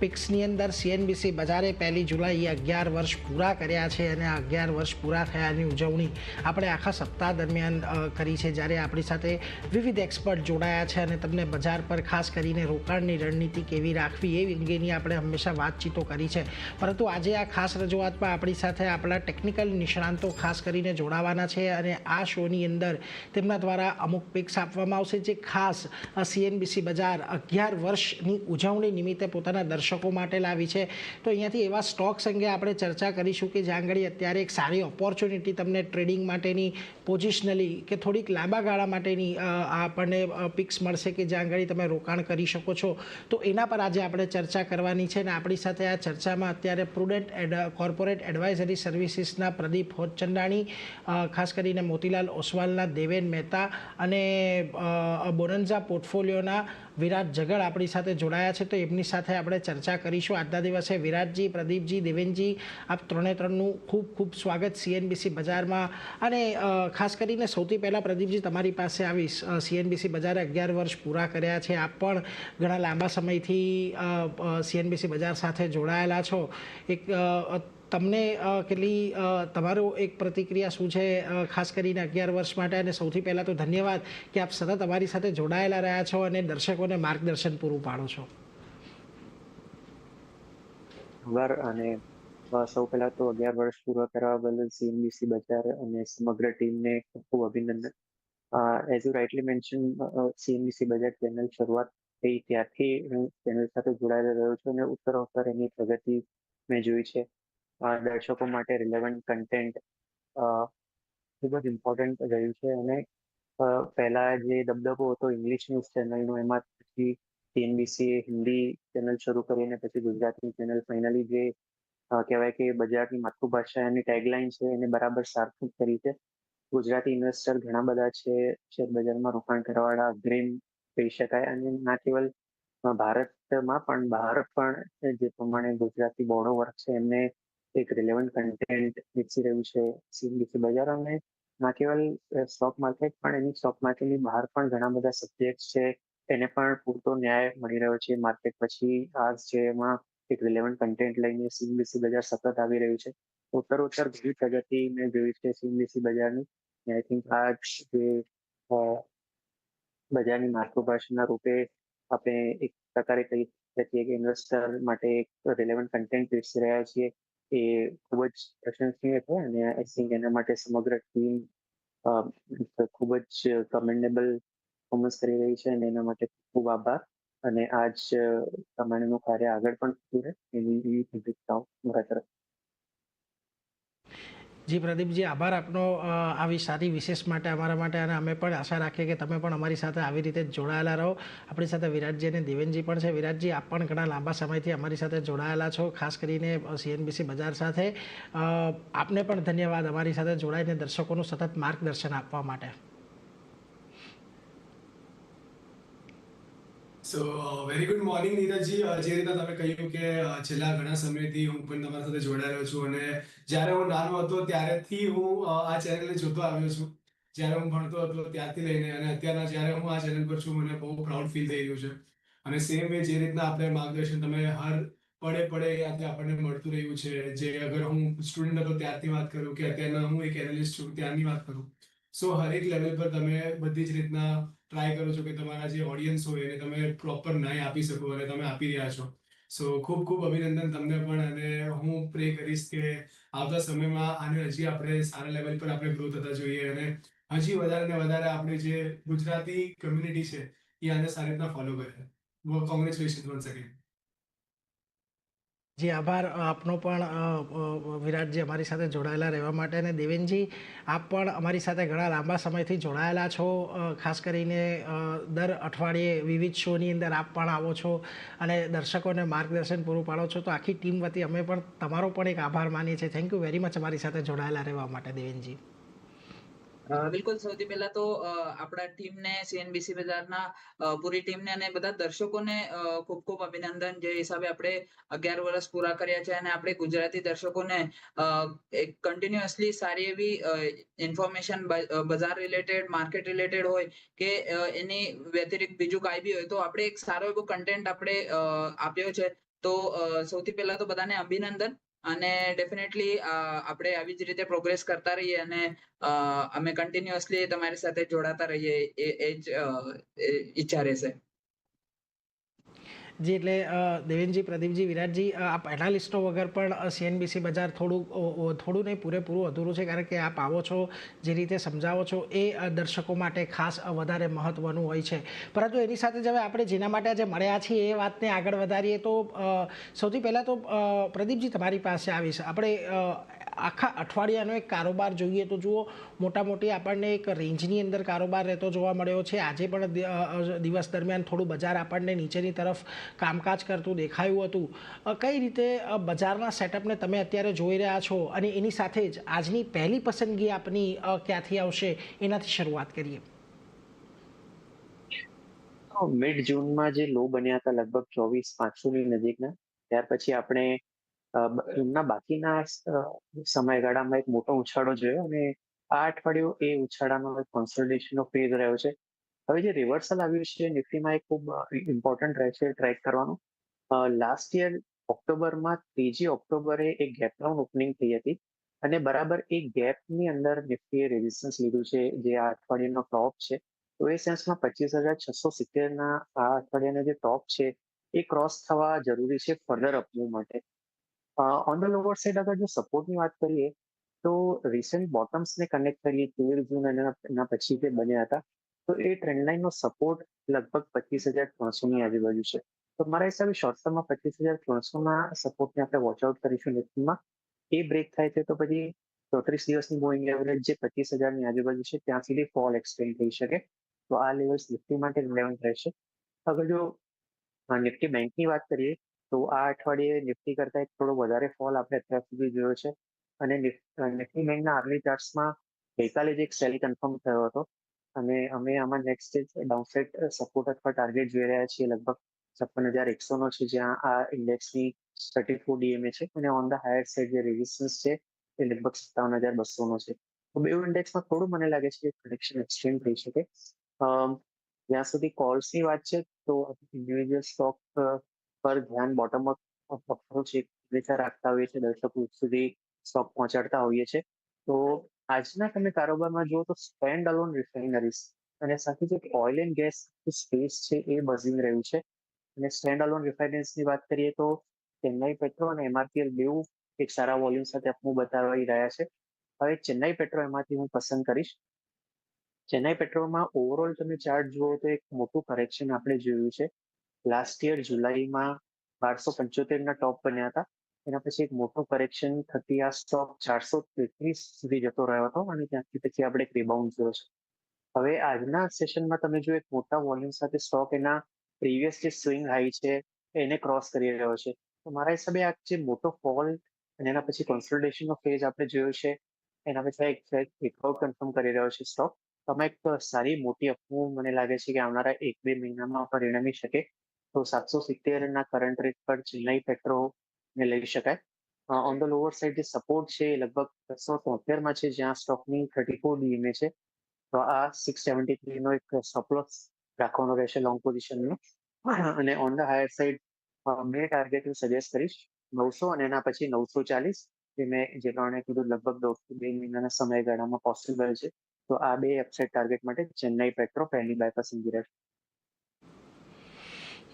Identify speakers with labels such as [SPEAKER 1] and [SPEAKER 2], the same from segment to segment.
[SPEAKER 1] પિક્સની અંદર સીએનબીસી બજારે પહેલી જુલાઈએ અગિયાર વર્ષ પૂરા કર્યા છે અને અગિયાર વર્ષ પૂરા થયાની ઉજવણી આપણે આખા સપ્તાહ દરમિયાન કરી છે જ્યારે આપણી સાથે વિવિધ એક્સપર્ટ જોડાયા છે અને તમને બજાર પર ખાસ કરીને રોકાણની રણનીતિ કેવી રાખવી એ અંગેની આપણે હંમેશા વાતચીતો કરી છે. પરંતુ આજે આ ખાસ રજૂઆતમાં આપણી સાથે આપણા ટેકનિકલ નિષ્ણાંતો ખાસ કરીને જોડાવાના છે અને આ શોની અંદર તેમના દ્વારા અમુક પિક્સ આપવામાં આવશે જે ખાસ સીએનબીસી બજાર અગિયાર વર્ષની ઉજવણી નિમિત્તે પોતાના દર્શકો માટે લાવી છે. તો અહીંયાથી એવા સ્ટોક્સ અંગે આપણે ચર્ચા કરીશું કે જ્યાં આગળ અત્યારે એક સારી ઓપોર્ચ્યુનિટી તમને ટ્રેડિંગ માટેની પોઝિશનલી કે થોડીક લાંબા ગાળા માટેની આપણને પિક્સ મળશે કે જ્યાં આગળ તમે રોકાણ કરી શકો છો. તો એના પર આજે આપણે ચર્ચા કરવાની છે અને આપણી સાથે આ ચર્ચામાં અત્યારે પ્રુડન્ટ એડ કોર્પોરેટ એડવાઇઝરી સર્વિસીસના પ્રદીપ હોચચંદાણી ખાસ કરીને મોતીલાલ ઓસવાલના, દેવેન મહેતા અને બોરંઝા પોર્ટફોલિયોના વિરાટ જગડ આપણી સાથે જોડાયા છે તો એમની સાથે આપણે ચર્ચા કરીશું. આજના દિવસે વિરાટજી, પ્રદીપજી, દેવેનજી, આપ ત્રણે ત્રણનું ખૂબ ખૂબ સ્વાગત સીએનબીસી બજારમાં. અને ખાસ કરીને સૌથી પહેલાં પ્રદીપજી તમારી પાસે આવીશ સીએનબીસી બજારે અગિયાર વર્ષ પૂરા કર્યા છે. આપ પણ ઘણા લાંબા સમયથી સીએનબીસી બજાર સાથે જોડાયેલા છો. એક તમને કેટલી તમારો એક પ્રતિક્રિયા શું છે ખાસ કરીને અગિયાર વર્ષ માટે? અને સૌથી પહેલાં તો ધન્યવાદ કે આપ સતત અમારી સાથે જોડાયેલા રહ્યા છો અને દર્શકોને માર્ગદર્શન પૂરું પાડો છો.
[SPEAKER 2] અને સૌ પહેલા તો અગિયાર વર્ષ પૂરા કરવા બદલ સીએનબીસી બજાર અને સમગ્ર ટીમને ખૂબ અભિનંદન. As you rightly mention CNBC Bazaar channel શરૂઆત થઈ ત્યારથી હું ચેનલ સાથે જોડાયેલો રહ્યો છું અને ઉત્તરોત્તર એની પ્રગતિ મેં જોઈ છે. દર્શકો માટે રિલેવન્ટ કન્ટેન્ટ ખૂબ જ ઇમ્પોર્ટન્ટ રહ્યું છે અને પહેલાં જે દબદબો હતો ઇંગ્લિશ ન્યૂઝ ચેનલનો એમાં પછી સીએનબીસી હિન્દી ચેનલ શરૂ કરીને પછી ગુજરાતી ચેનલ ફાઇનલી જે કહેવાય કે બજારની માતૃભાષા એની ટેગલાઇન છે એને બરાબર સાર્થક કરી છે. ગુજરાતી ઇન્વેસ્ટર ઘણા બધા છે, શેરબજારમાં રોકાણ કરવાવાળા, અગ્રીમ કહી શકાય અને ના કેવલ ભારતમાં પણ, બહાર પણ જે પ્રમાણે ગુજરાતી બોર્ડો વર્ગ છે એમને એક રિલેવન્ટ કન્ટેન્ટ વિકસી રહ્યું છે સીબીસી બજાર અને ના કેવલ સ્ટોક માર્કેટ પણ એની સ્ટોક માર્કેટની બહાર પણ ઘણા બધા સબ્જેક્ટ છે. એને પણ પૂરતો ન્યાય મળી રહ્યો છે. માર્કેટ પછી આ છે એમાં એક રિલેવન્ટ કન્ટેન્ટ લઈને સીબીસી બજાર સતત આવી રહ્યું છે. ઉત્તરોત્તર ઘણી પ્રગતિ મેં જોઈ છે સીબીસી બજારની. આઈ થિંક આ જે બજારની માતૃભાષાના રૂપે આપણે એક પ્રકારે કહી શકીએ કે ઇન્વેસ્ટર માટે એક રિલેવન્ટ કન્ટેન્ટ વિકસી રહ્યા છીએ. એ ખૂબ જ પ્રશંસનીય છે અને આઈ થિંક એના માટે સમગ્ર ટીમ ખૂબ જ કમેન્ડેબલ પરફોર્મન્સ કરી રહી છે અને એના માટે ખૂબ આભાર અને આજ પ્રમાણેનું કાર્ય આગળ પણ થતું રહે એવી શુભેચ્છાઓ મારા તરફ
[SPEAKER 1] જી, પ્રદીપજી, આભાર આપનો આવી સારી વિશેષ માટે, અમારા માટે, અને અમે પણ આશા રાખીએ કે તમે પણ અમારી સાથે આવી રીતે જોડાયેલા રહો. આપણી સાથે વિરાટજી અને દેવેનજી પણ છે. વિરાટજી, આપ પણ ઘણા લાંબા સમયથી અમારી સાથે જોડાયેલા છો, ખાસ કરીને સીએનબીસી બજાર સાથે. આપને પણ ધન્યવાદ અમારી સાથે જોડાઈને દર્શકોનું સતત માર્ગદર્શન આપવા માટે.
[SPEAKER 3] So very good morning Neeraj ji જે રીતે તમે કહ્યું કે છેલ્લા ઘણા સમયથી હું પણ તમારી સાથે જોડાયો છું અને જ્યારે હું નાનો હતો ત્યારેથી હું આ ચેનલને જોતો આવ્યો છું. જ્યારે હું ભણતો હતો ત્યારથી લઈને અને અત્યારના જ્યારે હું આ ચેનલ પર છું, મને બહુ પ્રાઉડ ફીલ થઈ રહ્યું છે. અને સેમ વે જે રીતના આપણે માર્ગદર્શન તમે હર પડે પડે ત્યાંથી આપણને મળતું રહ્યું છે. જે અગર હું સ્ટુડન્ટ હતો ત્યારથી વાત કરું કે અત્યારના હું એક એનાલિસ્ટ છું, ત્યારની વાત કરું. સો હરેક લેવલ પર તમે બધી જ રીતના ટ્રાય કરો છો કે તમારા જે ઓડિયન્સ હોય એને તમે પ્રોપર ન્યાય આપી શકો અને તમે આપી રહ્યા છો. સો ખૂબ ખૂબ અભિનંદન તમને પણ અને હું પ્રે કરીશ કે આવતા સમયમાં આને હજી આપણે સારા લેવલ પર આપણે ગ્રો થતા જોઈએ અને હજી વધારે ને વધારે આપણે જે ગુજરાતી કમ્યુનિટી છે એ આને સારી રીતના ફોલો કરે. કોંગ્રેચ્યુલેશન વન્સ અગેન
[SPEAKER 1] જી આભાર આપનો પણ વિરાટજી અમારી સાથે જોડાયેલા રહેવા માટે અને દેવેનજી, આપ પણ અમારી સાથે ઘણા લાંબા સમયથી જોડાયેલા છો ખાસ કરીને દર અઠવાડિયે વિવિધ શોની અંદર આપ પણ આવો છો અને દર્શકોને માર્ગદર્શન પૂરું પાડો છો. તો આખી ટીમ વતી અમે પણ તમારો પણ એક આભાર માનીએ છીએ. થેન્ક યુ વેરી મચ અમારી સાથે જોડાયેલા રહેવા માટે, દેવેનજી.
[SPEAKER 4] બિલકુલ, સૌથી પહેલા તો આપણા ટીમને સીએનબીસી બજારના પૂરી ટીમને અને બધા દર્શકોને ખૂબ ખૂબ અભિનંદન. જે હિસાબે આપણે અગિયાર વર્ષ પૂરા કર્યા છે અને આપણે ગુજરાતી દર્શકોને કન્ટિન્યુઅસલી સારી એવી ઇન્ફોર્મેશન બજાર રિલેટેડ માર્કેટ રિલેટેડ હોય કે એની વ્યતિરિક્ત બીજું કાંઈ બી હોય તો આપણે એક સારો એવો કન્ટેન્ટ આપણે આપ્યો છે. તો સૌથી પહેલા તો બધાને અભિનંદન. અને ડેફિનેટલી આપણે આવી જ રીતે પ્રોગ્રેસ કરતા રહીએ અને અમે કન્ટિન્યુઅસલી તમારી સાથે જોડાતા રહીએ એ જ ઈચ્છા રહેશે.
[SPEAKER 1] જી, એટલે દેવેનજી, પ્રદીપજી, વિરાટજી આ પેનાલિસ્ટો વગર પણ સીએનબીસી બજાર થોડું થોડું નહીં, પૂરેપૂરું અધૂરું છે, કારણ કે આપ આવો છો, જે રીતે સમજાવો છો, એ દર્શકો માટે ખાસ વધારે મહત્ત્વનું હોય છે. પરંતુ એની સાથે જ હવે આપણે જેના માટે આજે મળ્યા છીએ, એ વાતને આગળ વધારીએ તો સૌથી પહેલાં તો પ્રદીપજી તમારી પાસે આવીશ. આપણે આખા અઠવાડિયાનો એક કારોબાર જોઈએ તો જુઓ મોટા મોટી આપણને એક રેન્જની અંદર કારોબાર રહેતો જોવા મળ્યો છે. આજે પણ દિવસ દરમિયાન થોડું બજાર આપણને નીચેની તરફ કામકાજ કરતું દેખાયું હતું. કઈ રીતે બજારના સેટઅપને તમે અત્યારે જોઈ રહ્યા છો? અને એની સાથે જ આજની પહેલી પસંદગી આપની ક્યાંથી આવશે? એનાથી શરૂઆત કરીએ.
[SPEAKER 2] મિડ જૂનમાં જે લો બન્યા હતા લગભગ ચોવીસ પાંચસોની નજીકના, ત્યાર પછી આપણે એમના બાકીના સમયગાળામાં એક મોટો ઉછાળો જોયો અને આ અઠવાડિયું એ ઉછાળાનો કોન્સોલિડેશનનો ફેઝ રહ્યો છે. હવે જે રિવર્સલ આવ્યું છે, નિફ્ટીમાં એ ખૂબ ઇમ્પોર્ટન્ટ રહે છે ટ્રેક કરવાનું. લાસ્ટ યર ઓક્ટોબરમાં ત્રીજી ઓક્ટોબરે એક ગેપ ડાઉન ઓપનિંગ થઈ હતી અને બરાબર એ ગેપની અંદર નિફ્ટીએ રેઝિસ્ટન્સ લીધું છે, જે આ અઠવાડિયાનો ટોપ છે. તો એ સેન્સમાં પચીસ હજાર છસો સિત્તેરના આ અઠવાડિયાનો જે ટોપ છે, એ ક્રોસ થવા જરૂરી છે ફર્ધર અપમૂવ માટે. ઓન ધ લોવર સાઈડ અગર જો સપોર્ટની વાત કરીએ, તો રિસેન્ટ બોટમ્સને કનેક્ટ કરીએ, તેર જૂન અને એના પછી જે બન્યા હતા, તો એ ટ્રેન્ડ લાઇનનો સપોર્ટ લગભગ પચીસ હજાર ત્રણસોની આજુબાજુ છે. તો મારા હિસાબે શોર્ટ ટર્મમાં પચીસ હજાર ત્રણસોના સપોર્ટને આપણે વોચ આઉટ કરીશું નિફ્ટીમાં એ બ્રેક થાય છે તો પછી ચોત્રીસ દિવસની મૂવિંગ એવરેજ જે પચીસ હજારની આજુબાજુ છે, ત્યાં સુધી ફોલ એક્સટેન્ડ થઈ શકે. તો આ લેવલ્સ નિફ્ટી માટે રિલેવન્ટ રહેશે. અગર જો નિફ્ટી બેંકની વાત કરીએ તો આ અઠવાડિયે નિફ્ટી કરતા એક થોડો વધારે ફોલ આપણે અત્યાર સુધી જોયો છે. અને નિફ્ટી બેંકના અર્લી ચાર્ટ્સમાં ગઈકાલે જ એક સેલી કન્ફર્મ થયો હતો. અને અમે આમાં નેક્સ્ટ ડાઉનસાઇડ સપોર્ટ અથવા ટાર્ગેટ જોઈ રહ્યા છીએ લગભગ છપ્પન હજાર એકસો નો છે, જ્યાં આ ઇન્ડેક્સની થર્ટી ફોર ડીએમએ છે. અને ઓન ધ હાયર સાઇડ જે રેઝિસ્ટન્સ છે એ લગભગ સત્તાવન હજાર બસો નો છે. તો બે ઇન્ડેક્સમાં થોડું મને લાગે છે કે કનેક્શન એક્સચેન્જ થઈ શકે. જ્યાં સુધી કોલ્સની વાત છે, તો ઇન્ડિવિજ્યુઅલ સ્ટોક પર ધ્યાન બોટમ અપ અપ્રોચ એક હંમેશા રાખતા હોઈએ છીએ, દર્શકો સુધી સ્ટોક પહોંચાડતા હોઈએ છીએ. તો આજના તમે કારોબારમાં જુઓ તો સ્ટેન્ડ અલોન રિફાઇનરીઝ અને સાથે જે ઓઇલ એન્ડ ગેસ સ્પેસ છે એ બઝિંગ રહ્યું છે. અને સ્ટેન્ડ અલોન રિફાઇનરીઝની વાત કરીએ તો ચેન્નાઈ પેટ્રો અને એમઆરપીએલ બેઉ એક સારા વોલ્યુમ સાથે આપણું બતાવી રહ્યા છે. હવે ચેન્નાઈ પેટ્રો એમાંથી હું પસંદ કરીશ. ચેન્નાઈ પેટ્રોલમાં ઓવરઓલ તમે ચાર્ટ જુઓ તો એક મોટું કરેક્શન આપણે જોયું છે. લાસ્ટ યર જુલાઈમાં બારસો પંચોતેરના ટોપ બન્યા હતા. એના પછી એક મોટું કરેક્શન થતી આ સ્ટોક ચારસો તેત્રીસ સુધી જતો રહ્યો હતો અને ત્યાંથી પછી આપણે એક રિબાઉન્ડ જોયો છે. હવે આજના સેશનમાં તમે જો એક મોટા વોલ્યુમ સાથે સ્ટોક એના પ્રીવિયસ જે સ્વિંગ હાઈ છે, એને ક્રોસ કરી રહ્યો છે. તો મારા હિસાબે આ જે મોટો ફોલ અને એના પછી કોન્સોલિડેશનનો ફેઝ આપણે જોયો છે, એના પછી એક બ્રેકઆઉટ કન્ફર્મ કરી રહ્યો છે સ્ટોક તમે એક સારી મોટી અપવું મને લાગે છે કે આવનારા એક બે મહિનામાં પરિણમી શકે. તો સાતસો સિત્તેર ના કરંટ રેટ પર ચેન્નાઈ પેટ્રો ને લઈ શકાય. ઓન ધ લોઅર સાઈડ જે સપોર્ટ છે એ લગભગ બસો તોતેરમાં છે, જ્યાં સ્ટોકની થર્ટી ફોર ડીએમએ છે. તો આ સિક્સ સેવન્ટી થ્રી નો એક સપ્લોસ રાખવાનો રહેશે લોંગ પોઝિશનનો અને ઓન ધ હાયર સાઈડ મેં ટાર્ગેટ હું સજેસ્ટ કરીશ નવસો અને એના પછી નવસો ચાલીસ જે મેં, જે પ્રમાણે કીધું લગભગ દોઢથી બે મહિનાના સમયગાળામાં પોસિબલ છે. તો આ બે વેબસાઇટ ટાર્ગેટ માટે ચેન્નાઈ પેટ્રો પહેલી બાય પસંદગી રહેશે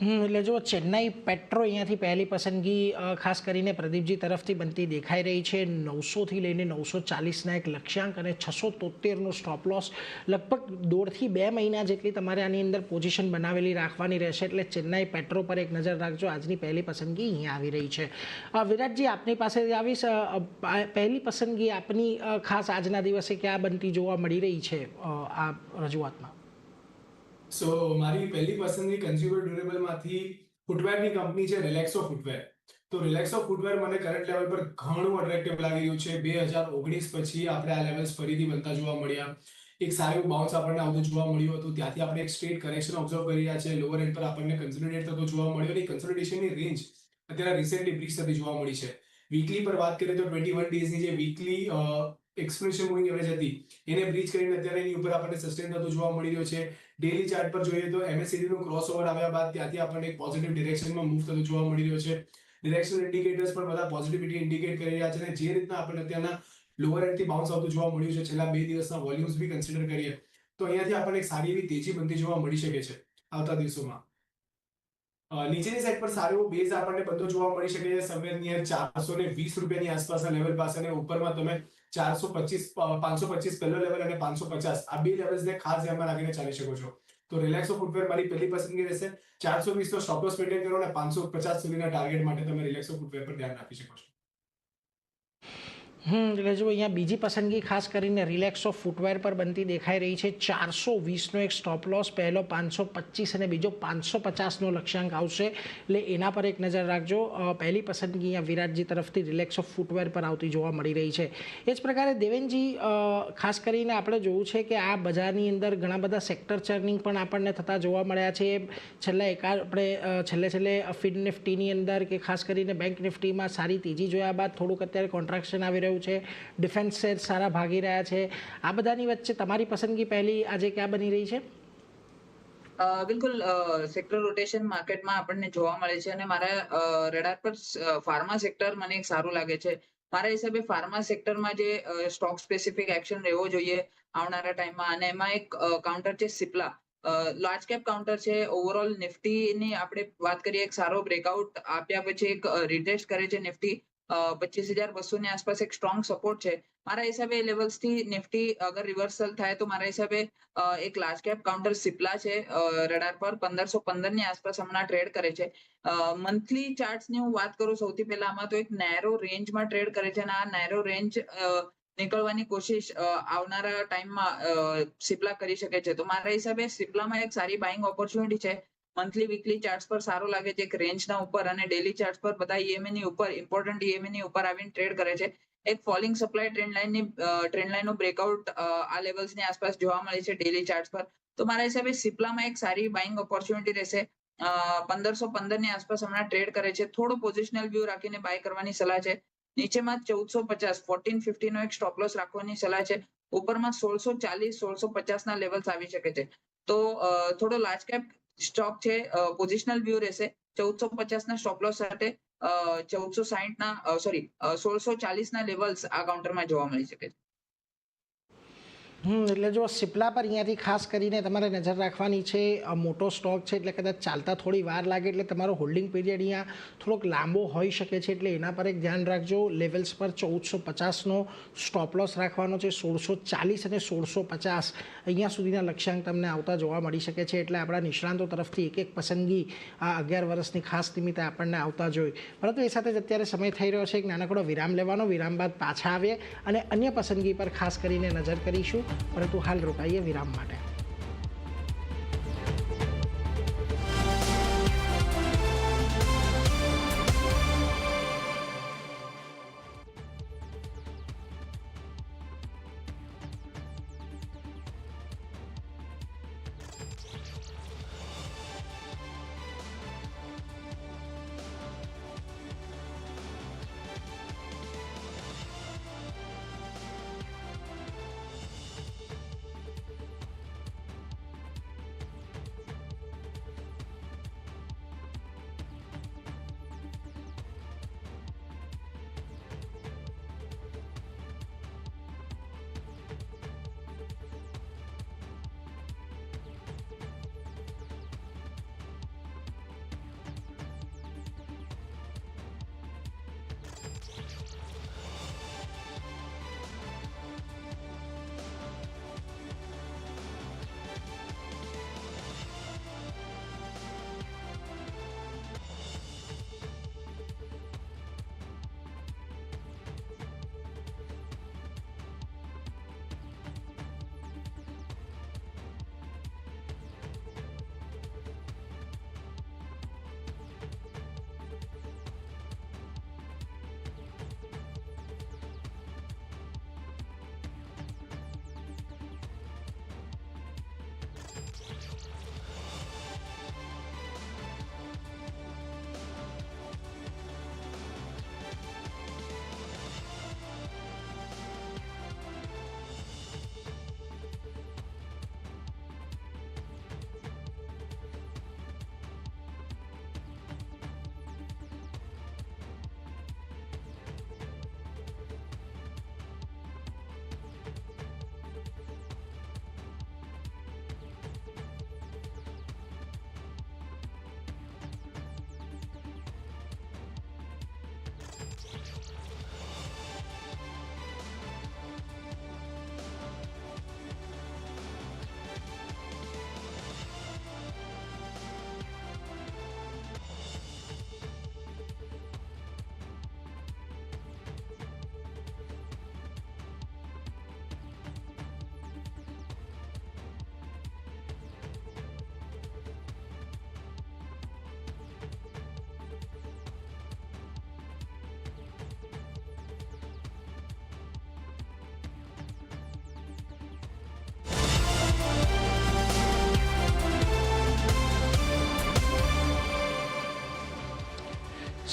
[SPEAKER 1] એટલે જો ચેન્નાઈ પેટ્રો અહીંયાથી પહેલી પસંદગી ખાસ કરીને પ્રદીપજી તરફથી બનતી દેખાઈ રહી છે. નવસોથી લઈને નવસો ચાલીસના એક લક્ષ્યાંક અને છસો તોતેરનો સ્ટોપ લોસ લગભગ દોઢથી બે મહિના જેટલી તમારે આની અંદર પોઝિશન બનાવેલી રાખવાની રહેશે. એટલે ચેન્નાઈ પેટ્રો પર એક નજર રાખજો, આજની પહેલી પસંદગી અહીંયા આવી રહી છે. વિરાટજી, આપની પાસે આવીશ? પહેલી પસંદગી આપની ખાસ આજના દિવસે ક્યાં બનતી જોવા મળી રહી છે? આ રજૂઆતમાં.
[SPEAKER 3] સો મારી પહેલી પસંદગી કન્ઝ્યુમર ડ્યુરેબલમાંથી ફૂટવેરની કંપની છે રિલેક્સો ફૂટવેર તો રિલેક્સો ફૂટવેર મને કરંટ લેવલ પર ઘણું અટ્રેક્ટિવ લાગી રહ્યું છે. બે હજાર ઓગણીસ પછી આપણે આ લેવલ્સ ફરીથી બનતા જોવા મળ્યા. એક સારું બાઉન્સ આપણને આવતું જોવા મળ્યું હતું. ત્યાંથી આપણે એક સ્ટ્રેટ કરેક્શન ઓબ્ઝર્વ કરી રહ્યા છે લોઅર એન્ડ પર આપણને કન્સોલિડેટ થતો જોવા મળ્યો અને કન્સોલિડેશનની રેન્જ અત્યારે રિસેન્ટલી બ્રીચ થતી જોવા મળી છે. વીકલી પર વાત કરીએ તો ટ્વેન્ટી વન ડેઝની જે વીકલી એક્સપ્રેશન મૂવિંગ એવરેજ હતી. એને બ્રીચ કરીને અત્યારે એની ઉપર આપણને સસ્ટેન થતો જોવા મળી રહ્યો છે. ડેલી ચાર્ટ પર જોઈએ તો એમએસસીડી નું ક્રોસ ઓવર આવ્યા બાદ ત્યાંથી આપણને એક પોઝિટિવ ડિરેક્શનમાં મૂવ થતો જોવા મળી રહ્યો છે. ડિરેક્શનલ ઇન્ડિકેટર્સ પણ બધા પોઝિટિવિટી ઇન્ડિકેટ કરી રહ્યા છે અને જે રીતના આપણને અત્યારના લોઅર એન્ડથી બાઉન્સ આવતું જોવા મળ્યું છે, છેલ્લા બે દિવસના વોલ્યુમ્સ બી કન્સિડર કરીએ, તો અહીંયાથી આપણને એક સારી એવી તેજી બનતી જોવા મળી શકે છે આવતા દિવસોમાં. નીચેની સાઈડ પર સારો એવો બેઝ આપણને બધો જોવા મળી શકે છે સમવેર નિયર ચારસો ને વીસ રૂપિયાની આસપાસના લેવલ પાસે અને ઉપરમાં તમે ચારસો પચીસ પાંચસો પચીસ પહેલો લેવલ અને પાંચસો પચાસ. આ બે લેવલ્સને ખાસ ધ્યાનમાં રાખીને ચાલી શકો છો. તો રિલેક્સો ફૂટવેર મારી પહેલી પસંદગી રહેશે. ચારસો વીસ તો સ્ટોપ લોસ મેન્ટેન કરો અને પાંચસો પચાસ સુધીના ટાર્ગેટ માટે તમે રિલેક્સો ફૂટવેર પર ધ્યાન રાખી શકો છો.
[SPEAKER 1] એટલે જો અહીંયા બીજી પસંદગી ખાસ કરીને રિલેક્સો ફૂટવેર પર બનતી દેખાઈ રહી છે. ચારસો વીસનો એક સ્ટોપ લોસ પહેલો પાંચસો પચીસ અને બીજો પાંચસો પચાસનો લક્ષ્યાંક આવશે. એટલે એના પર એક નજર રાખજો. પહેલી પસંદગી અહીંયા વિરાટજી તરફથી રિલેક્સો ફૂટવેર પર આવતી જોવા મળી રહી છે. એ જ પ્રકારે દેવેનજી ખાસ કરીને આપણે જોયું છે કે આ બજારની અંદર ઘણા બધા સેક્ટર ચર્નિંગ પણ આપણને થતા જોવા મળ્યા છે. છેલ્લા એકાદ આપણે છેલ્લે છેલ્લે ફિન નિફ્ટીની અંદર કે ખાસ કરીને બેંક નિફ્ટીમાં સારી તેજી જોયા બાદ થોડુંક અત્યારે કોન્ટ્રાક્શન આવી રહ્યું છે ડિફેન્સ શેર સારા ભાગી રહ્યા છે. આ બધાની વચ્ચે તમારી પસંદગી પહેલી આજે ક્યાં બની રહી છે?
[SPEAKER 4] બિલકુલ સેક્ટર રોટેશન માર્કેટમાં આપણને જોવા મળે છે અને મારા રેડાર પર ફાર્મા સેક્ટર મને એક સારું લાગે છે. મારા હિસાબે ફાર્મા સેક્ટરમાં જે સ્ટોક સ્પેસિફિક એક્શન રહેવો જોઈએ આવનારા ટાઈમમાં અને એમાં એક કાઉન્ટર છે સિપ્લા લાર્જ કેપ કાઉન્ટર છે ઓવરઓલ નિફ્ટીની આપણે વાત કરીએ, એક સારો બ્રેકઆઉટ આપ્યા પછી એક રિટેસ્ટ કરે છે નિફ્ટી પચીસ હજાર બસો ની આસપાસ એક સ્ટ્રોંગ સપોર્ટ છે. મારા હિસાબે એ લેવલ્સથી નિફ્ટી અગર રિવર્સલ થાય તો મારા હિસાબે એક લાર્જ કેપ કાઉન્ટર સિપ્લા છે રડાર પર પંદરસો પંદરની આસપાસ હમણાં ટ્રેડ કરે છે. મંથલી ચાર્ટ્સની હું વાત કરું સૌથી પહેલા આમાં તો એક નેરો રેન્જમાં ટ્રેડ કરે છે અને આ નેરો રેન્જ નીકળવાની કોશિશ આવનારા ટાઈમમાં સિપ્લા કરી શકે છે. તો મારા હિસાબે સિપ્લામાં એક સારી બાઇંગ ઓપોર્ચ્યુનિટી છે. મંથલી વીકલી ચાર્ટ્સ પર સારો લાગે છે એક રેન્જના ઉપર અને ડેલી ચાર્ટ્સ પર બધા ઈએમએ ની ઉપર ઇમ્પોર્ટન્ટ ઈએમએ ની ઉપર આવીને ટ્રેડ કરે છે. એક ફોલિંગ સપ્લાય ટ્રેન્ડ લાઇનની ટ્રેન્ડ લાઇનનું બ્રેકઆઉટ આ લેવલ્સની આસપાસ જોવા મળે છે ડેલી ચાર્ટ્સ પર. તો મારા હિસાબે સિપ્લામાં એક સારી બાઇંગ ઓપોર્ચ્યુનિટી રહેશે. પંદરસો પંદરની આસપાસ હમણાં ટ્રેડ કરે છે. થોડો પોઝિશનલ વ્યૂ રાખીને બાય કરવાની સલાહ છે. નીચેમાં ચૌદસો પચાસ ફોર્ટીન ફિફ્ટી નો એક સ્ટોપ લોસ રાખવાની સલાહ છે. ઉપરમાં સોળસો ચાલીસ, સોળસો પચાસ ના લેવલ્સ આવી શકે છે. તો થોડો લાર્જ કેપ સ્ટોક છે પોઝિશનલ વ્યૂ રહેશે. ચૌદસો પચાસ ના સ્ટોપ લોસ સાથે ચૌદસો સાહીઠ ના સોરી સોળસો ચાલીસ ના લેવલ્સ આ કાઉન્ટરમાં જોવા મળી શકે છે.
[SPEAKER 1] એટલે જો સિપલા પર અહીંયાથી ખાસ કરીને તમારે નજર રાખવાની છે મોટો સ્ટોક છે, એટલે કદાચ ચાલતા થોડી વાર લાગે, એટલે તમારો હોલ્ડિંગ પીરિયડ અહીંયા થોડોક લાંબો હોઈ શકે છે, એટલે એના પર એક ધ્યાન રાખજો. લેવલ્સ પર ચૌદસો પચાસનો સ્ટોપ લોસ રાખવાનો છે, સોળસો ચાલીસ અને સોળસો પચાસ અહીંયા સુધીના લક્ષ્યાંક તમને આવતા જોવા મળી શકે છે, એટલે આપણા નિષ્ણાંતો તરફથી એક એક પસંદગી આ અગિયાર વર્ષની ખાસ નિમિત્તે આપણને આવતા જોઈ. પરંતુ એ સાથે જ અત્યારે સમય થઈ રહ્યો છે, એક નાનકડો વિરામ લેવાનો, વિરામ બાદ પાછા આવીએ અને અન્ય પસંદગી પર ખાસ કરીને નજર કરીશું. પરંતુ હાલ રોકાઈએ વિરામ માટે.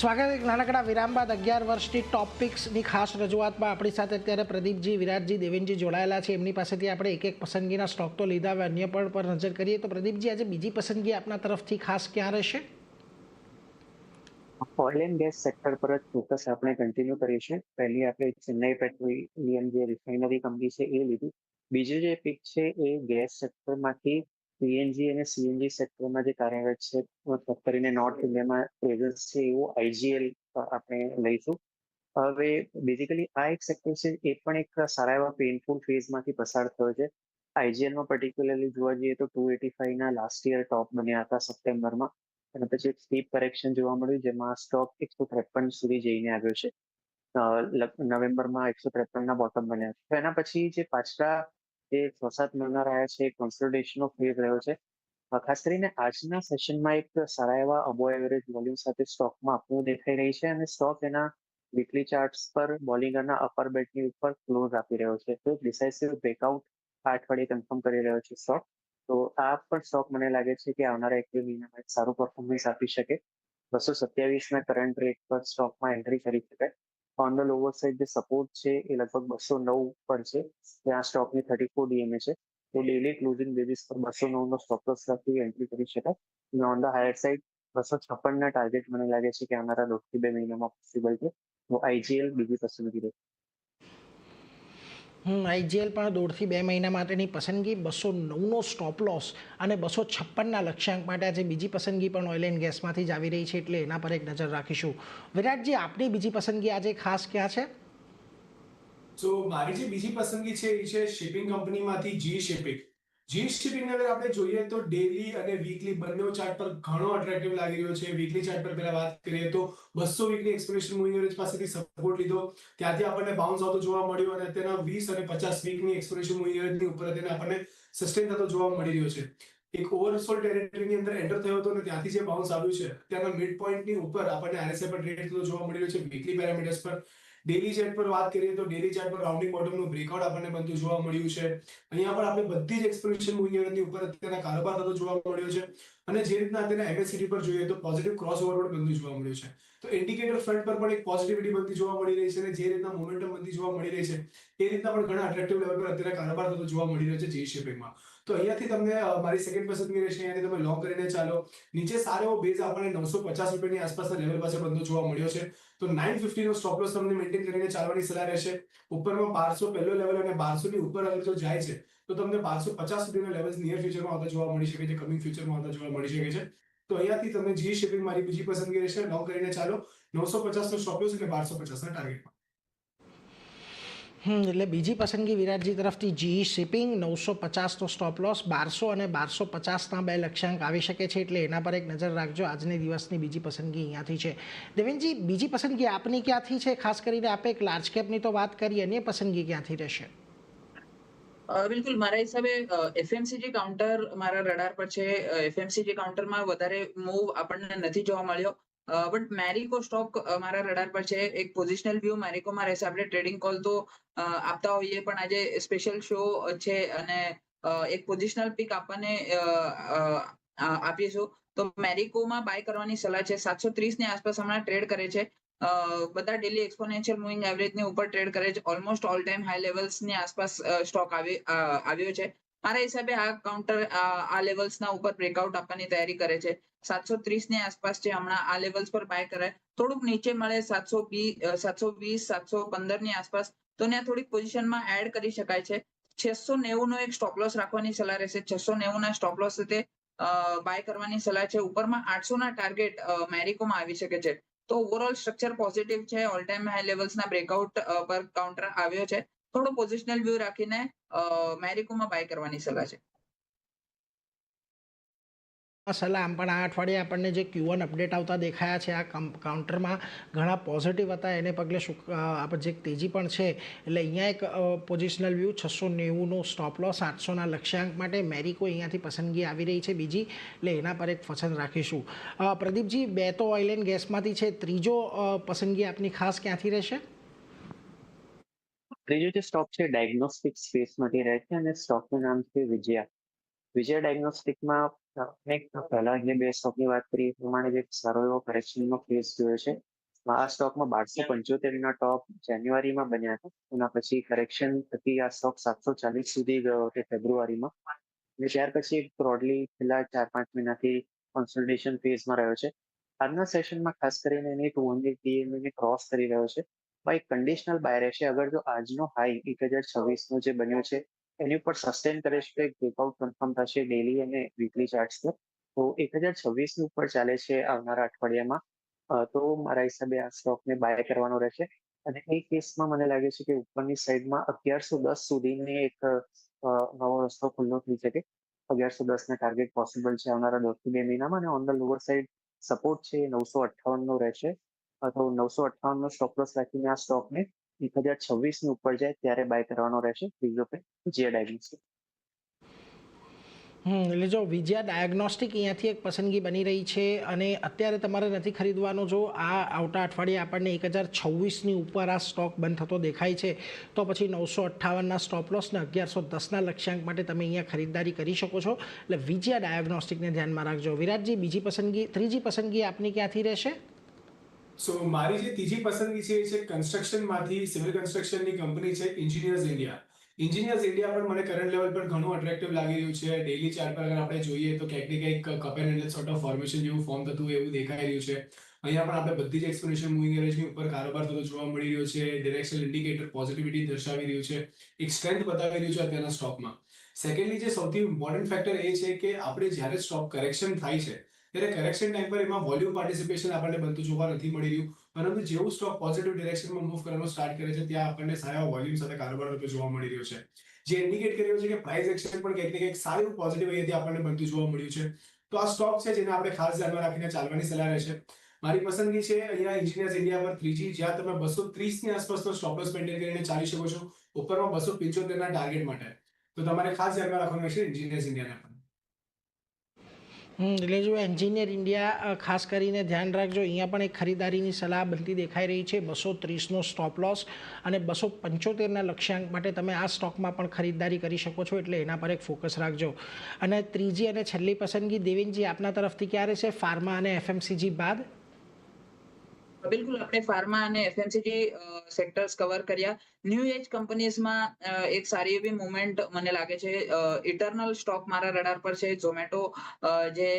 [SPEAKER 1] સ્વાગત એક નાનકડા વિરામ બાદ અગિયાર વર્ષની ટોપિક્સની ખાસ રજૂઆતમાં આપણી સાથે અત્યારે પ્રદીપજી, વિરાટજી, દેવેનજી જોડાયેલા છે. એમની પાસેથી આપણે એક એક પસંદગીના સ્ટોક તો લીધા હવે અન્ય પણ પર નજર કરીએ. તો પ્રદીપજી, આજે બીજી પસંદગી આપના તરફથી ખાસ ક્યાં રહેશે?
[SPEAKER 2] ઓઇલ એન્ડ ગેસ સેક્ટર પર જ ફોકસ આપણે કન્ટિન્યુ કરીશું પહેલી આપણે ચેન્નઈ પેટ્રોલિયમ જે રિફાઇનરી કંપની છે એ લીધી. બીજું જે પિક છે એ ગેસ સેક્ટરમાંથી પીએનજી અને સીએનજી સેક્ટરમાં જે કાર્યરત છે ખાસ કરીને નોર્થ ઇન્ડિયામાં પ્રેઝન્સ છે એવું આઈજીએલ આપણે લઈશું. હવે બેઝિકલી આ એક સેક્ટર છે, એ પણ એક સારા એવા પેઇનફુલ ફેઝમાંથી પસાર થયો છે. આઈજીએલમાં પર્ટિક્યુલરલી જોવા જઈએ તો ટુ એટી ફાઈવના લાસ્ટ યર ટોપ બન્યા હતા સપ્ટેમ્બરમાં. અને પછી એક સ્ટીપ કરેક્શન જોવા મળ્યું, જેમાં સ્ટોક એકસો ત્રેપન સુધી જઈને આવ્યો છે. નવેમ્બરમાં એકસો ત્રેપનના બોટમ બન્યા છે. એના પછી જે પાછલા જે છ સાત મહિના રહ્યા છે કોન્સોલિડેશનનો ફેઝ રહ્યો છે. ખાસ કરીને આજના સેશનમાં એક સારા એવા અબો એવરેજ વોલ્યુમ સાથે સ્ટોકમાં આપવું દેખાઈ રહી છે અને સ્ટોક એના વીકલી ચાર્ટ્સ પર બોલિંગરના અપર બેટની ઉપર ક્લોઝ આપી રહ્યો છે. તો ડિસાઇસિવ બ્રેકઆઉટ આ અઠવાડિયે કન્ફર્મ કરી રહ્યો છે સ્ટોક તો આ પણ સ્ટોક મને લાગે છે કે આવનારા એક બે મહિનામાં એક સારું પરફોર્મન્સ આપી શકે. બસો સત્યાવીસ ના કરંટ રેટ પર સ્ટોકમાં એન્ટ્રી કરી શકાય. ઓન ધ લોવર સાઇડ જે સપોર્ટ છે એ લગભગ બસો નવ પર છે. ત્યાં સ્ટોકની થર્ટી ફોર ડીએમએ છે. તો ડેલી ક્લોઝિંગ બેઝિસ પર બસો નવ નો સ્ટોપ લોસ રાખી એન્ટ્રી કરી શકાય. અને ઓન ધ હાયર સાઇડ બસો છપ્પન ના ટાર્ગેટ મને લાગે છે કે આવનારા દોઢથી બે મહિનામાં પોસિબલ છે. તો આઈજીએલ બીજી પસંદગી રહે.
[SPEAKER 1] હમ આઈજીએલ પણ દોઢથી બે મહિના માટેની પસંદગી, બસો નવનો સ્ટોપ લોસ અને બસો છપ્પનના લક્ષ્યાંક માટે આજે બીજી પસંદગી પણ ઓઇલ એન્ડ ગેસમાંથી જ આવી રહી છે એટલે એના પર એક નજર રાખીશું. વિરાટજી, આપની બીજી પસંદગી આજે ખાસ ક્યાં છે?
[SPEAKER 3] સો મારી જે બીજી પસંદગી છે એ છે શિપિંગ કંપનીમાંથી જી શિપિંગ જી શિપિંગ અગર આપણે જોઈએ તો ડેલી અને વીકલી બંને ચાર્ટ પર ઘણો અટ્રેક્ટિવ લાગી રહ્યો છે. વીકલી ચાર્ટ પર પહેલા વાત કરીએ તો બસો વીકલી એક્સપ્રેશન મૂવિંગ એવરેજ પાસેથી સપોર્ટ લીધો. ત્યાંથી આપણને બાઉન્સ આવતો જોવા મળ્યો અને તેના વીસ અને પચાસ વીકની એક્સપ્રેશન મૂવિંગ એવરેજની ઉપર તેને આપણને સસ્ટેન થતો જોવા મળી રહ્યો છે. એક ઓવરસોલ ટેરેટરીની અંદર એન્ટર થયો હતો અને ત્યાંથી જે બાઉન્સ આવ્યું છે ત્યાંના મિડ પોઈન્ટની ઉપર આપણને આરએસએ પર ટ્રેડ થતો જોવા મળી રહ્યો છે. વીકલી પેરામીટર્સ પર ડેલી ચાર્ટ પર વાત કરીએ તો ડેલી ચાર્ટ પર રાઉન્ડિંગ બોટમનું બ્રેકઆઉટ આપણને બનતું જોવા મળ્યું છે. અહીંયા પણ આપણે બધી જ એક્સપ્રેશન મૂવિંગ એવરેજની ઉપર અત્યારે કારોબાર થતો જોવા મળ્યો છે. અને જે રીતના અત્યારે એમએસસીટી પર જોઈએ તો પોઝિટિવ ક્રોસ ઓવર પણ બનતું જોવા મળ્યું છે. તો ઇન્ડિકેટર ફ્રન્ટ પર પણ એક પોઝિટિવિટી બનતી જોવા મળી રહી છે અને જે રીતના મોમેન્ટમ બનતી જોવા મળી રહી છે, એ રીતના પણ ઘણા અટ્રેક્ટિવ લેવલ પર અત્યારે કારોબાર થતો જોવા મળી રહ્યો છે જે શિપિંગમાં તો અહીંયાથી તમને મારી સેકન્ડ પસંદગી રહેશે. અહીંયાથી તમે લોંગ કરીને ચાલો. નીચે સારો એવો બેઝ આપણને નવસો પચાસ રૂપિયાની આસપાસના લેવલ પાસે બંધો જોવા મળ્યો છે. તો નાઇન ફિફ્ટી નો સ્ટોપ લોસ તમને મેન્ટેન કરીને ચાલવાની સલાહ રહેશે. ઉપરમાં બારસો પહેલો લેવલ અને બારસો ની ઉપર અગર જો જાય છે. તો તમને બારસો પચાસ સુધીના લેવલ્સ નિયર ફ્યુચરમાં આવતા જોવા મળી શકે છે. કમિંગ ફ્યુચરમાં આવતા જોવા મળી શકે છે. તો અહીંયાથી તમને જી શિપિંગ મારી બીજી પસંદગી રહેશે લોંગ કરીને ચાલો. નવસો પચાસ નો સ્ટોપ લોસ અને બારસો પચાસ ના ટાર્ગેટમાં
[SPEAKER 1] એટલે બીજી પસંદગી વિરાટજી તરફથી જી શિપિંગ નવસો પચાસનો સ્ટોપ લોસ બારસો અને બારસો પચાસના બે લક્ષ્યાંક આવી શકે છે, એટલે એના પર એક નજર રાખજો, આજની દિવસની બીજી પસંદગી અહીંયાથી છે. દેવેનજી, બીજી પસંદગી આપની ક્યાંથી છે? ખાસ કરીને આપે એક લાર્જ કેપની તો વાત કરી, અન્ય પસંદગી ક્યાંથી રહેશે?
[SPEAKER 4] બિલકુલ, મારા હિસાબે એફએમસીજી કાઉન્ટર મારા રડાર પર છે એફએમસીજી કાઉન્ટરમાં વધારે મૂવ આપણને નથી જોવા મળ્યો. બટ મેરિકો સ્ટોક મારા રડાર પર છે. એક પોઝિશનલ વ્યૂ મેરિકોમાં રહેશે. આપણે ટ્રેડિંગ કોલ તો આપતા હોઈએ, પણ આજે સ્પેશિયલ શો છે અને એક પોઝિશનલ પિક આપણને આપીશું તો મેરિકોમાં બાય કરવાની સલાહ છે. સાતસો ત્રીસની આસપાસ હમણાં ટ્રેડ કરે છે. બધા ડેલી એક્સપોનેન્શિયલ એવરેજની ઉપર ટ્રેડ કરે છે. ઓલમોસ્ટ ઓલ ટાઈમ હાઈ લેવલ્સની આસપાસ સ્ટોક આવી આવ્યો છે. મારા હિસાબે આ કાઉન્ટર આ લેવલ્સ ના ઉપર બ્રેકઆઉટ આપવાની તૈયારી કરે છે. સાતસો ત્રીસની આસપાસ છે હમણાં આ લેવલ્સ પર બાય કરાય, થોડુંક નીચે મળે સાતસો બી સાતસો વીસ, સાતસો પંદરની આસપાસ, તો ત્યાં થોડીક પોઝિશનમાં એડ કરી શકાય છે. છસો નેવું નો એક સ્ટોપ લોસ રાખવાની સલાહ રહેશે. છસો નેવું ના સ્ટોપ લોસ સાથે બાય કરવાની સલાહ છે. ઉપરમાં આઠસો ના ટાર્ગેટ મેરિકોમાં આવી શકે છે. તો ઓવરઓલ સ્ટ્રક્ચર પોઝિટિવ છે. ઓલ ટાઈમ હાઈ લેવલ્સ ના બ્રેકઆઉટ પર કાઉન્ટર આવ્યો છે. થોડો પોઝિશનલ વ્યૂ રાખીને મેરિકોમાં બાય કરવાની સલાહ છે.
[SPEAKER 1] આમ પણ આ અઠવાડિયે આપણને જે ક્યુવન અપડેટ આવતા દેખાયા છે, આ કાઉન્ટરમાં ઘણા પોઝિટિવ હતા. એને પગલે શું આપણે જે તેજી પણ છે, એટલે અહીંયા એક પોઝિશનલ વ્યૂ છસો નેવુંનો સ્ટોપ લોસ આઠસોના લક્ષ્યાંક માટે મેરિકો અહીંયાથી પસંદગી આવી રહી છે બીજી. એટલે એના પર એક પસંદ રાખીશું. પ્રદીપજી, બે તો ઓઇલ એન્ડ ગેસમાંથી છે. ત્રીજો પસંદગી આપની ખાસ ક્યાંથી રહેશે?
[SPEAKER 2] ત્રીજો જે સ્ટોક છે ડાયગ્નોસ્ટિક સ્પેસમાંથી રહે છે અને સ્ટોકનું નામ છે વિજયા. વિજય ડાયગ્નોસ્ટિકમાં પહેલા જે બે સ્ટોકની વાત કરી એ પ્રમાણે જે સારો એવો કરેક્શનનો ફેઝ જોયો છે. આ સ્ટોકમાં બારસો પંચોતેરના ટોપ જાન્યુઆરીમાં બન્યા હતા. એના પછી કરેક્શન થકી આ સ્ટોક સાતસો ચાલીસ સુધી ગયો હતો ફેબ્રુઆરીમાં. અને ત્યાર પછી બ્રોડલી છેલ્લા ચાર પાંચ મહિનાથી કોન્સોલિડેશન ફેઝમાં રહ્યો છે. આજના સેશનમાં ખાસ કરીને એની ટુ હંડ્રેડ ડીએમએ ક્રોસ કરી રહ્યો છે. બાય કન્ડિશનલ બાય રહેશે. અગર જો આજનો હાઈ એક હજાર છવ્વીસનો જે બન્યો છે એની ઉપર સસ્ટેન કરે છે કે બ્રેકઆઉટ કન્ફર્મ થશે ડેલી અને વીકલી ચાર્ટ્સ પર. તો એક હજાર છવ્વીસની ઉપર ચાલે છે આવનારા અઠવાડિયામાં. તો મારા હિસાબે આ સ્ટોકને બાય કરવાનો રહેશે. અને એ કેસમાં મને લાગે છે કે ઉપરની સાઈડમાં અગિયારસો દસ સુધીની એક નવો રસ્તો ખુલ્લો થઈ શકે. અગિયારસો દસ ના ટાર્ગેટ પોસિબલ છે આવનારા દસથી બે મહિનામાં અને on the lower side support છે નવસો અઠ્ઠાવનનો રહેશે. અથવા નવસો અઠ્ઠાવન નો સ્ટોપ લોસ રાખીને આ સ્ટોકને એક હજાર છવ્વીસની ઉપર જાય ત્યારે બાય કરવાનો રહેશે બીજો પે જે ડાયગ્નોસ્ટિક
[SPEAKER 1] હમ, એટલે જો વિજયા ડાયગ્નોસ્ટિક અહીંયાથી એક પસંદગી બની રહી છે અને અત્યારે તમારે નથી ખરીદવાનો. જો આ આવતા અઠવાડિયે આપણને એક હજાર છવ્વીસની ઉપર આ સ્ટોક બંધ થતો દેખાય છે, તો પછી નવસો અઠ્ઠાવનના સ્ટોપ લોસને અગિયારસો દસના લક્ષ્યાંક માટે તમે અહીંયા ખરીદદારી કરી શકો છો. એટલે વિજયા ડાયગ્નોસ્ટિકને ધ્યાનમાં રાખજો. વિરાટજી, બીજી પસંદગી, ત્રીજી પસંદગી આપની ક્યાંથી રહેશે?
[SPEAKER 3] સો મારી જે ત્રીજી પસંદગી છે, એ છે કન્સ્ટ્રક્શનમાંથી સિવિલ કન્સ્ટ્રક્શનની કંપની છે ઇન્જિનિયર્સ ઇન્ડિયા ઇન્જિનિયર્સ ઇન્ડિયા પર મને કરંટ લેવલ પર ઘણું અટ્રેક્ટિવ લાગી રહ્યું છે. ડેલી ચાર્ટ પર આપણે જોઈએ તો ક્યાંક ને ક્યાંક cup and sort of formation જેવું ફોર્મ થતું એવું દેખાઈ રહ્યું છે. અહીંયા પણ આપણે બધી જ એક્સપ્લેનેશન મૂવિંગ એવરેજની ઉપર કારોબાર થતો જોવા મળી રહ્યો છે. ડિરેક્શનલ ઇન્ડિકેટર પોઝિટિવિટી દર્શાવી રહ્યું છે. એક સ્ટ્રેન્થ બતાવી રહ્યું છે અત્યારના સ્ટોકમાં સેકન્ડલી જે સૌથી ઇમ્પોર્ટન્ટ ફેક્ટર એ છે કે આપણે જ્યારે સ્ટોક કરેક્શન થાય છે ત્યારે કરેક્શન ટાઈમ પર એમાં વોલ્યુમ પાર્ટિસિપેશન આપણને બનતું જોવા નથી મળી રહ્યું. પરંતુ જેવું સ્ટોક પોઝિટિવ ડિરેક્શનમાં મૂવ કરવાનું સ્ટાર્ટ કરે છે, ત્યાં આપણને સારા વોલ્યુમ સાથે કારોબાર થતો જોવા મળી રહ્યો છે. જે ઇન્ડિકેટ કરી રહ્યું છે કે પ્રાઇસ એક્શન પણ કંઈક ને કંઈક સારું પોઝિટિવ અહીંયાથી આપણને બનતું જોવા મળ્યું છે. તો આ સ્ટોક છે જેને આપણે ખાસ ધ્યાનમાં રાખીને ચાલવાની સલાહ રહેશે. મારી પસંદગી છે અહીંયા ઇન્જિનિયર્સ ઇન્ડિયા પર ત્રીજી જ્યાં તમે બસો ત્રીસની આસપાસનો સ્ટોપલોસ મેન્ટેન કરીને ચાલી શકો છો. ઉપરમાં બસો પંચોતેર ના ટાર્ગેટ માટે. તો તમારે ખાસ ધ્યાનમાં રાખવાનું રહેશે ઇન્જિનિયર્સ ઇન્ડિયાના
[SPEAKER 1] એટલે જો એન્જિનિયર ઇન્ડિયા ખાસ કરીને ધ્યાન રાખજો, અહીંયા પણ એક ખરીદારીની સલાહ બનતી દેખાઈ રહી છે. બસો ત્રીસનો સ્ટોપ લોસ અને બસો પંચોતેરના લક્ષ્યાંક માટે તમે આ સ્ટોકમાં પણ ખરીદદારી કરી શકો છો, એટલે એના પર એક ફોકસ રાખજો. અને ત્રીજી અને છેલ્લી પસંદગી દેવિનજી, આપના તરફથી ક્યારે છે? ફાર્મા અને એફએમસીજી બાદ?
[SPEAKER 4] બિલકુલ, આપણે ફાર્મા અને એફએમસીજી સેક્ટર્સ કવર કર્યા. ન્યૂ એજ કંપનીઝમાં એક સારી એવી મુવમેન્ટ મને લાગે છે ઇટરનલ સ્ટોક મારા રડાર પર છે. ઝોમેટો જે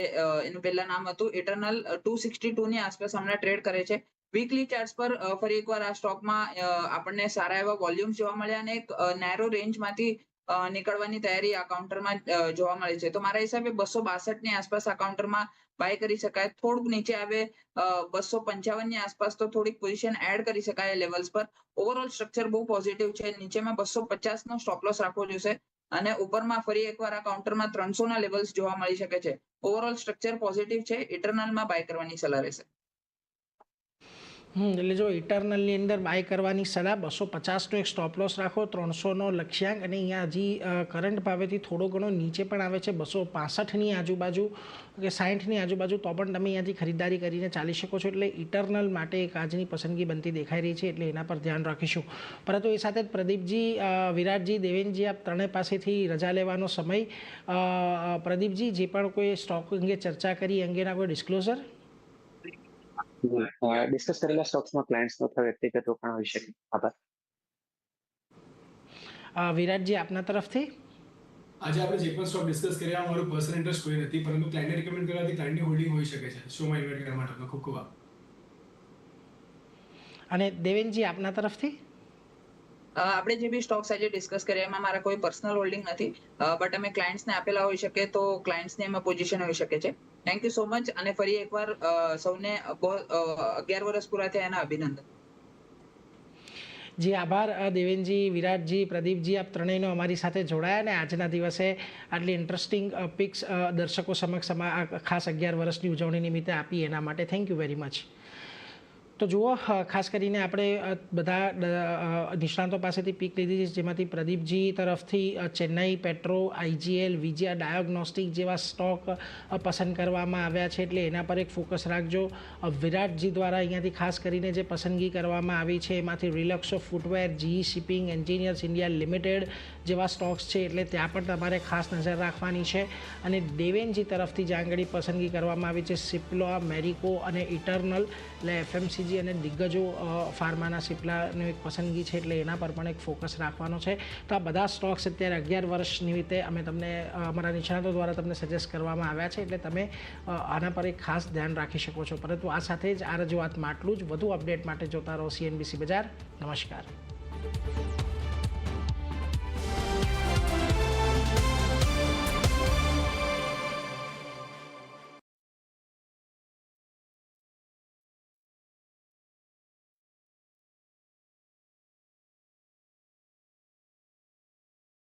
[SPEAKER 4] એનું પહેલા નામ હતું ઇટરનલ ટુ સિક્સટી ટુ ની આસપાસ હમણાં ટ્રેડ કરે છે. વીકલી ચાર્ટ્સ પર ફરી એકવાર આ સ્ટોકમાં આપણને સારા એવા વોલ્યુમ્સ જોવા મળ્યા અને એક નેરો રેન્જમાંથી નીકળવાની તૈયારી આ કાઉન્ટરમાં જોવા મળી છે. તો મારા હિસાબે બસો બાસઠની આસપાસ આ કાઉન્ટરમાં બાય કરી શકાય. થોડુંક નીચે આવે બસો પંચાવનની આસપાસ તો થોડીક પોઝિશન એડ કરી શકાય લેવલ્સ પર. ઓવરઓલ સ્ટ્રક્ચર બહુ પોઝિટિવ છે. નીચેમાં બસો પચાસ નો સ્ટોપ રાખવો જોઈશે અને ઉપરમાં ફરી એકવાર આ કાઉન્ટરમાં ત્રણસો ના લેવલ્સ જોવા મળી શકે છે. ઓવરઓલ સ્ટ્રક્ચર પોઝિટિવ છે. ઇટરનલમાં બાય કરવાની સલાહ રહેશે.
[SPEAKER 1] એટલે જો ઇટરનલની અંદર બાય કરવાની સલાહ, બસો પચાસનો એક સ્ટોપ લોસ રાખો, ત્રણસોનો લક્ષ્યાંક, અને અહીંયા હજી કરંટ ભાવેથી થોડો ઘણો નીચે પણ આવે છે, બસો પાસઠની આજુબાજુ, કે સાઠની આજુબાજુ, તો પણ તમે અહીંયાથી ખરીદારી કરીને ચાલી શકો છો. એટલે ઇટરનલ માટે એક આજની પસંદગી બનતી દેખાઈ રહી છે, એટલે એના પર ધ્યાન રાખીશું. પરંતુ એ સાથે જ પ્રદીપજી વિરાટજી, દેવેનજી, આપ ત્રણે પાસેથી રજા લેવાનો સમય. પ્રદીપજી, જે પણ કોઈ સ્ટોક અંગે ચર્ચા કરી અંગેના કોઈ ડિસ્ક્લોઝર
[SPEAKER 2] ડિસ્કસ કરેલા સ્ટોક્સમાં ક્લાયન્ટ્સ અથવા વ્યક્તિગત રોકાણ હોઈ શકે આભાર
[SPEAKER 1] વિરાટજી આપના તરફથી?
[SPEAKER 3] આજે આપણે જે પણ સ્ટોક ડિસ્કસ કર્યા અમારું પર્સનલ ઇન્ટરેસ્ટ કોઈ નથી પરંતુ ક્લાયન્ટને રેકમેન્ડ કરવાથી ક્લાયન્ટની હોલ્ડિંગ હોઈ શકે છે. શોમાં ઇન્વેસ્ટ કરવા માટે ખૂબ ખૂબ આભાર.
[SPEAKER 1] અને દેવેનજી આપના તરફથી?
[SPEAKER 4] આપણે જે બી સ્ટોક્સ આજે ડિસ્કસ કર્યા એમાં મારા કોઈ પર્સનલ હોલ્ડિંગ નથી. બટ અમે ક્લાયન્ટ્સને આપેલા હોઈ શકે તો ક્લાયન્ટ્સની એમાં પોઝિશન હોઈ શકે છે. થેન્ક યુ સો મચ અને ફરી એકવાર સૌને અગિયાર વર્ષ પૂરા થયા એના અભિનંદન.
[SPEAKER 1] જી, આભાર. દેવેનજી, વિરાટજી, પ્રદીપજી, આપ ત્રણેયનો અમારી સાથે જોડાયા અને આજના દિવસે આટલી ઇન્ટરેસ્ટિંગ પિક્સ દર્શકો સમક્ષ ખાસ અગિયાર વર્ષની ઉજવણી નિમિત્તે આપી એના માટે. થેન્ક યુ વેરી મચ તો જુઓ ખાસ કરીને આપણે બધા નિષ્ણાંતો પાસેથી પીક લીધી છે, જેમાંથી પ્રદીપજી તરફથી Chennai petro IGL Vijaya diagnostic જેવા સ્ટોક પસંદ કરવામાં આવ્યા છે. એટલે એના પર એક ફોકસ રાખજો. વિરાટજી દ્વારા અહીંયાથી ખાસ કરીને જે પસંદગી કરવામાં આવી છે, એમાંથી Relaxo footwear G shipping engineers India limited જેવા સ્ટોક્સ છે. એટલે ત્યાં પણ તમારે ખાસ નજર રાખવાની છે. અને દેવેનજી તરફથી જે આંગળી પસંદગી કરવામાં આવી છે, સિપ્લો, મેરિકો અને ઇટરનલ. એટલે એફએમસી એફએમસીજી અને દિગ્ગજો ફાર્માના સિપ્લાની એક પસંદગી છે એટલે એના પર પણ એક ફોકસ રાખવાનો છે. તો આ બધા સ્ટોક્સ અત્યારે અગિયાર વર્ષ નિમિત્તે અમે તમને અમારા નિષ્ણાતો દ્વારા તમને સજેસ્ટ કરવામાં આવ્યા છે એટલે તમે આના પર એક ખાસ ધ્યાન રાખી શકો છો. પરંતુ આ સાથે જ આ રજૂઆતમાં આટલું જ. વધુ અપડેટ માટે જોતા રહો સીએનબીસી બજાર. નમસ્કાર.